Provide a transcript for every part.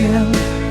ง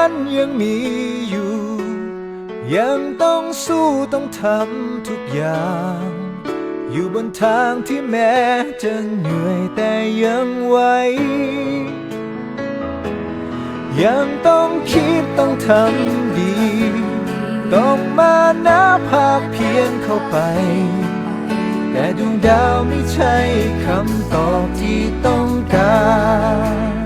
ันยังมีอยู่ ยังต้องสู้ต้องทำทุกอย่าง อยู่บนทางที่แม้จะเหนื่อยแต่ยังไหวยังต้องคิดต้องทำดี ต้องมาหนะภาคเพียนเข้าไป แต่ดวงดาวไม่ใช่คำตอบที่ต้องการ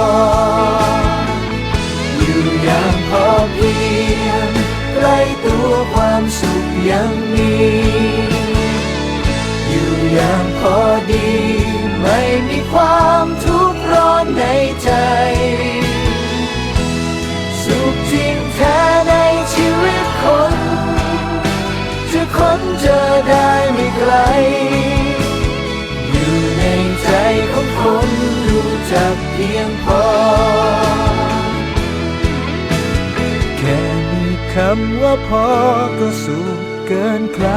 ยังมีอยู่อย่างพอดี ไม่มีความทุกข์ร้อนในใจ สุขจริงแท้ในชีวิตคน จะค้นเจอได้ไม่ไกล อยู่ในใจของคนรู้จักเพียงพอ แค่มีคำว่าพอก็สุข กินใคร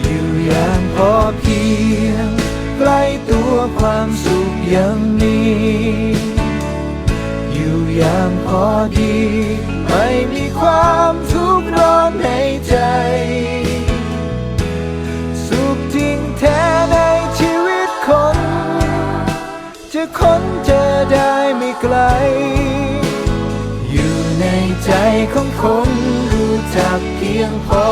อยู่อย่างพอเพียงใกล้ตัวความสุขยังมีอยู่อย่างพอดี ไม่มีความ ไกล อยู่ในใจของคนรู้จักเพียงพอ